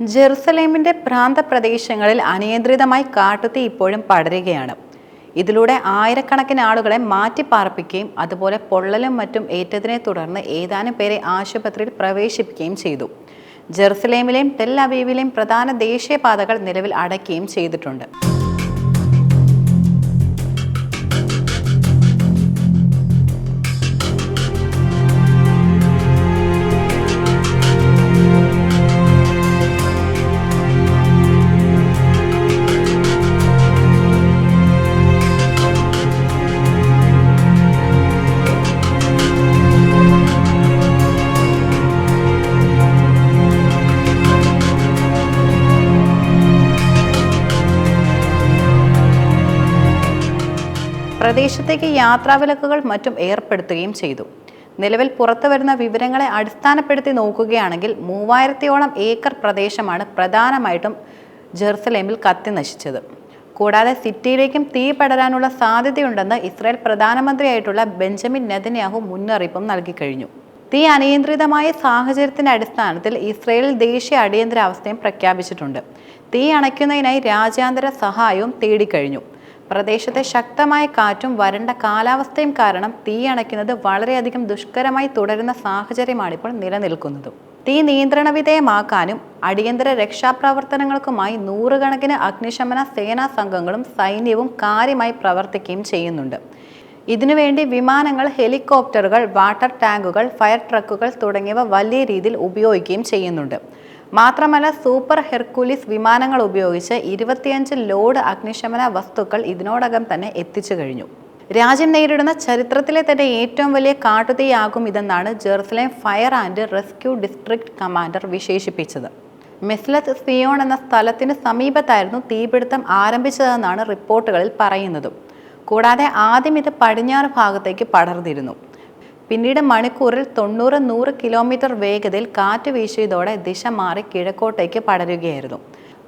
ജെറുസലേമിന്റെ പ്രാന്തപ്രദേശങ്ങളിൽ അനിയന്ത്രിതമായി കാട്ടുതീ ഇപ്പോഴും പടരുകയാണ്. ഇതിലൂടെ ആയിരക്കണക്കിന് ആളുകളെ മാറ്റിപ്പാർപ്പിക്കുകയും അതുപോലെ പൊള്ളലും മറ്റും ഏറ്റതിനെ തുടർന്ന് ഏതാനും പേരെ ആശുപത്രിയിൽ പ്രവേശിപ്പിക്കുകയും ചെയ്തു. ജെറുസലേമിലെയും ടെൽ അവീവിലെയും പ്രധാന ദേശീയപാതകൾ നിലവിൽ അടയ്ക്കുകയും ചെയ്തിട്ടുണ്ട്. പ്രദേശത്തേക്ക് യാത്രാവിലക്കുകൾ മറ്റും ഏർപ്പെടുത്തുകയും ചെയ്തു. നിലവിൽ പുറത്തു വരുന്ന വിവരങ്ങളെ അടിസ്ഥാനപ്പെടുത്തി നോക്കുകയാണെങ്കിൽ മൂവായിരത്തിയോളം ഏക്കർ പ്രദേശമാണ് പ്രധാനമായിട്ടും ജെറുസലേമിൽ കത്തി നശിച്ചത്. കൂടാതെ സിറ്റിയിലേക്കും തീ പടരാനുള്ള സാധ്യതയുണ്ടെന്ന് ഇസ്രായേൽ പ്രധാനമന്ത്രിയായിട്ടുള്ള ബെഞ്ചമിൻ നെതന്യാഹു മുന്നറിയിപ്പും നൽകിക്കഴിഞ്ഞു തീ അനിയന്ത്രിതമായ സാഹചര്യത്തിന്റെ അടിസ്ഥാനത്തിൽ ഇസ്രയേലിൽ ദേശീയ അടിയന്തരാവസ്ഥയും പ്രഖ്യാപിച്ചിട്ടുണ്ട്. തീ അണയ്ക്കുന്നതിനായി രാജ്യാന്തര സഹായവും തേടിക്കഴിഞ്ഞു. പ്രദേശത്തെ ശക്തമായ കാറ്റും വരണ്ട കാലാവസ്ഥയും കാരണം തീ അണയ്ക്കുന്നത് വളരെയധികം ദുഷ്കരമായി തുടരുന്ന സാഹചര്യമാണിപ്പോൾ നിലനിൽക്കുന്നത്. തീ നിയന്ത്രണ വിധേയമാക്കാനും അടിയന്തര രക്ഷാപ്രവർത്തനങ്ങൾക്കുമായി നൂറുകണക്കിന് അഗ്നിശമന സേനാ സംഘങ്ങളും സൈന്യവും കാര്യമായി പ്രവർത്തിക്കുകയും ചെയ്യുന്നുണ്ട്. ഇതിനുവേണ്ടി വിമാനങ്ങൾ ഹെലികോപ്റ്ററുകൾ വാട്ടർ ടാങ്കുകൾ ഫയർ ട്രക്കുകൾ തുടങ്ങിയവ വലിയ രീതിയിൽ ഉപയോഗിക്കുകയും ചെയ്യുന്നുണ്ട്. മാത്രമല്ല സൂപ്പർ ഹെർക്കുലിസ് വിമാനങ്ങൾ ഉപയോഗിച്ച് ഇരുപത്തിയഞ്ച് ലോഡ് അഗ്നിശമന വസ്തുക്കൾ ഇതിനോടകം തന്നെ എത്തിച്ചു കഴിഞ്ഞു. രാജ്യം നേരിടുന്ന ചരിത്രത്തിലെ തന്നെ ഏറ്റവും വലിയ കാട്ടുതീയാകും ഇതെന്നാണ് Jerusalem fire and rescue district commander വിശേഷിപ്പിച്ചത്. മെസ്ലത്ത് സിയോൺ എന്ന സ്ഥലത്തിന് സമീപത്തായിരുന്നു തീപിടുത്തം ആരംഭിച്ചതെന്നാണ് റിപ്പോർട്ടുകളിൽ പറയുന്നതും. കൂടാതെ ആദ്യം ഇത് പടിഞ്ഞാറ് ഭാഗത്തേക്ക് പടർന്നിരുന്നു. പിന്നീട് മണിക്കൂറിൽ തൊണ്ണൂറ് നൂറ് കിലോമീറ്റർ വേഗതയിൽ കാറ്റ് വീശിയതോടെ ദിശ മാറി കിഴക്കോട്ടേക്ക് പടരുകയായിരുന്നു.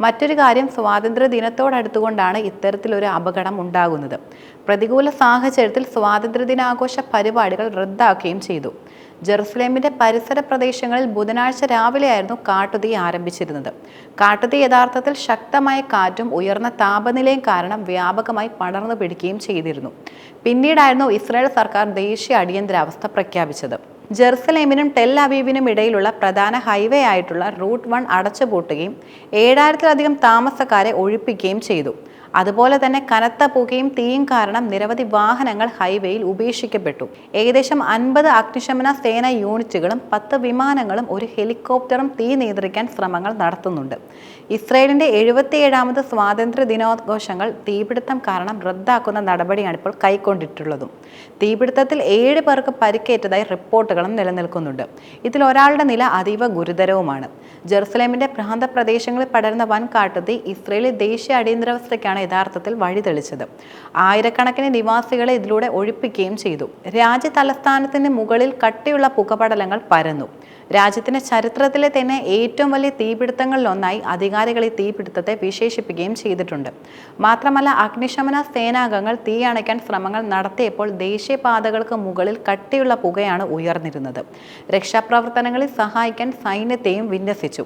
മറ്റൊരു കാര്യം സ്വാതന്ത്ര്യ ദിനത്തോടടുത്തുകൊണ്ടാണ് ഇത്തരത്തിലൊരു അപകടം ഉണ്ടാകുന്നത്. പ്രതികൂല സാഹചര്യത്തിൽ സ്വാതന്ത്ര്യ ദിനാഘോഷ പരിപാടികൾ റദ്ദാക്കുകയും ചെയ്തു. ജെറുസലേമിന്റെ പരിസര പ്രദേശങ്ങളിൽ ബുധനാഴ്ച രാവിലെയായിരുന്നു കാട്ടുതീ ആരംഭിച്ചിരുന്നത്. കാട്ടുതീ യഥാർത്ഥത്തിൽ ശക്തമായ കാറ്റും ഉയർന്ന താപനിലയും കാരണം വ്യാപകമായി പടർന്നു പിടിക്കുകയും ചെയ്തിരുന്നു. പിന്നീടായിരുന്നു ഇസ്രായേൽ സർക്കാർ ദേശീയ അടിയന്തരാവസ്ഥ പ്രഖ്യാപിച്ചത്. ജെറുസലേമിനും ടെൽ അവീവിനും ഇടയിലുള്ള പ്രധാന ഹൈവേ ആയിട്ടുള്ള റൂട്ട് വൺ അടച്ചുപൂട്ടുകയും ഏഴായിരത്തിലധികം താമസക്കാരെ ഒഴിപ്പിക്കുകയും ചെയ്തു. അതുപോലെ തന്നെ കനത്ത പുകയും തീയും കാരണം നിരവധി വാഹനങ്ങൾ ഹൈവേയിൽ ഉപേക്ഷിക്കപ്പെട്ടു. ഏകദേശം അൻപത് അഗ്നിശമന സേന യൂണിറ്റുകളും പത്ത് വിമാനങ്ങളും ഒരു ഹെലികോപ്റ്ററും തീ നിയന്ത്രിക്കാൻ ശ്രമങ്ങൾ നടത്തുന്നുണ്ട്. ഇസ്രയേലിന്റെ എഴുപത്തിയേഴാമത് സ്വാതന്ത്ര്യ ദിനാഘോഷങ്ങൾ തീപിടുത്തം കാരണം റദ്ദാക്കുന്ന നടപടിയാണ് ഇപ്പോൾ കൈക്കൊണ്ടിട്ടുള്ളതും. തീപിടുത്തത്തിൽ ഏഴ് പേർക്ക് പരിക്കേറ്റതായി റിപ്പോർട്ടുകളും നിലനിൽക്കുന്നുണ്ട്. ഇതിൽ ഒരാളുടെ നില അതീവ ഗുരുതരവുമാണ്. ജെറുസലേമിന്റെ പ്രാന്തപ്രദേശങ്ങളിൽ പടരുന്ന വൻ കാട്ടുതീ ഇസ്രയേലി ദേശീയ അടിയന്തരാവസ്ഥയ്ക്കാണ് യഥാർത്ഥത്തിൽ വഴിതെളിച്ചത് ആയിരക്കണക്കിന് നിവാസികളെ ഇതിലൂടെ ഒഴിപ്പിക്കുകയും ചെയ്തു. രാജ്യ തലസ്ഥാനത്തിന് മുകളിൽ കട്ടിയുള്ള പുകപടലങ്ങൾ പരന്നു. രാജ്യത്തിന്റെ ചരിത്രത്തിലെ തന്നെ ഏറ്റവും വലിയ തീപിടുത്തങ്ങളിലൊന്നായി അധികാരികൾ ഈ തീപിടുത്തത്തെ വിശേഷിപ്പിക്കുകയും ചെയ്തിട്ടുണ്ട്. മാത്രമല്ല അഗ്നിശമന സേനാംഗങ്ങൾ തീ അണയ്ക്കാൻ ശ്രമങ്ങൾ നടത്തിയപ്പോൾ ദേശീയപാതകൾക്ക് മുകളിൽ കട്ടിയുള്ള പുകയാണ് ഉയർന്നിരുന്നത്. രക്ഷാപ്രവർത്തനങ്ങളിൽ സഹായിക്കാൻ സൈന്യത്തെയും വിന്യസിച്ചു.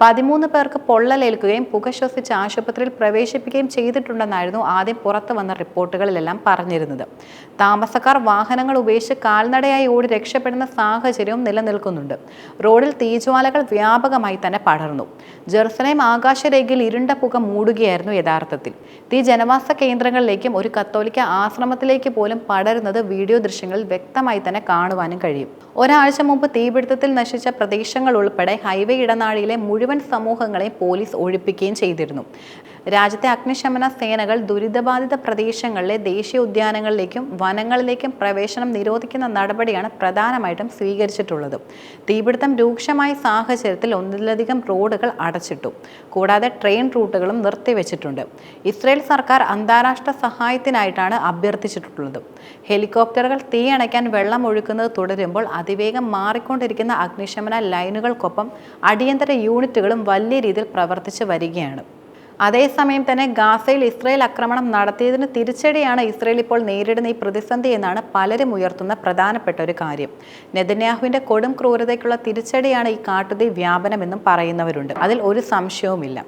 പതിമൂന്ന് പേർക്ക് പൊള്ളലേൽക്കുകയും പുക ശ്വസിച്ച് ആശുപത്രിയിൽ പ്രവേശിപ്പിക്കുകയും ചെയ്തിട്ടുണ്ടെന്നായിരുന്നു ആദ്യം പുറത്തു വന്ന റിപ്പോർട്ടുകളിലെല്ലാം പറഞ്ഞിരുന്നത്. താമസക്കാർ വാഹനങ്ങൾ ഉപേക്ഷിച്ച് കാൽനടയായി ഓടി രക്ഷപ്പെടുന്ന സാഹചര്യവും നിലനിൽക്കുന്നുണ്ട്. റോഡിൽ തീജ്വാലകൾ വ്യാപകമായി തന്നെ പടർന്നു. ജെറുസലേം ആകാശരേഖയിൽ ഇരുണ്ട പുക മൂടുകയായിരുന്നു യഥാർത്ഥത്തിൽ. തീ ജനവാസ കേന്ദ്രങ്ങളിലേക്കും ഒരു കത്തോലിക്ക ആശ്രമത്തിലേക്ക് പോലും പടരുന്നത് വീഡിയോ ദൃശ്യങ്ങളിൽ വ്യക്തമായി തന്നെ കാണുവാനും കഴിയും. ഒരാഴ്ച മുമ്പ് തീപിടുത്തത്തിൽ നശിച്ച പ്രദേശങ്ങൾ ഉൾപ്പെടെ ഹൈവേ ഇടനാഴിയിലെ മുഴുവൻ സമൂഹങ്ങളെയും പോലീസ് ഒഴിപ്പിക്കുകയും ചെയ്തിരുന്നു. രാജ്യത്തെ അഗ്നിശമന സേനകൾ ദുരിതബാധിത പ്രദേശങ്ങളിലെ ദേശീയ ഉദ്യാനങ്ങളിലേക്കും വനങ്ങളിലേക്കും പ്രവേശനം നിരോധിക്കുന്ന നടപടിയാണ് പ്രധാനമായിട്ടും സ്വീകരിച്ചിട്ടുള്ളത്. തീപിടുത്തം രൂക്ഷമായ സാഹചര്യത്തിൽ ഒന്നിലധികം റോഡുകൾ അടച്ചിട്ടു. കൂടാതെ ട്രെയിൻ റൂട്ടുകളും നിർത്തിവെച്ചിട്ടുണ്ട്. ഇസ്രയേൽ സർക്കാർ അന്താരാഷ്ട്ര സഹായത്തിനായിട്ടാണ് അഭ്യർത്ഥിച്ചിട്ടുള്ളത്. ഹെലികോപ്റ്ററുകൾ തീയണയ്ക്കാൻ വെള്ളം ഒഴുക്കുന്നത് തുടരുമ്പോൾ അതിവേഗം മാറിക്കൊണ്ടിരിക്കുന്ന അഗ്നിശമന ലൈനുകൾക്കൊപ്പം അടിയന്തര യൂണിറ്റുകളും വലിയ രീതിയിൽ പ്രവർത്തിച്ചു വരികയാണ്. അതേസമയം തന്നെ ഗാസയിൽ ഇസ്രയേൽ ആക്രമണം നടത്തിയതിന് തിരിച്ചടിയാണ് ഇസ്രയേൽ ഇപ്പോൾ നേരിടുന്ന ഈ പ്രതിസന്ധി എന്നാണ് പലരും ഉയർത്തുന്ന പ്രധാനപ്പെട്ട ഒരു കാര്യം. നെതന്യാഹുവിന്റെ കൊടും ക്രൂരതയ്ക്കുള്ള തിരിച്ചടിയാണ് ഈ കാട്ടുതീ വ്യാപനമെന്നും പറയുന്നവരുണ്ട്. അതിൽ ഒരു സംശയവുമില്ല.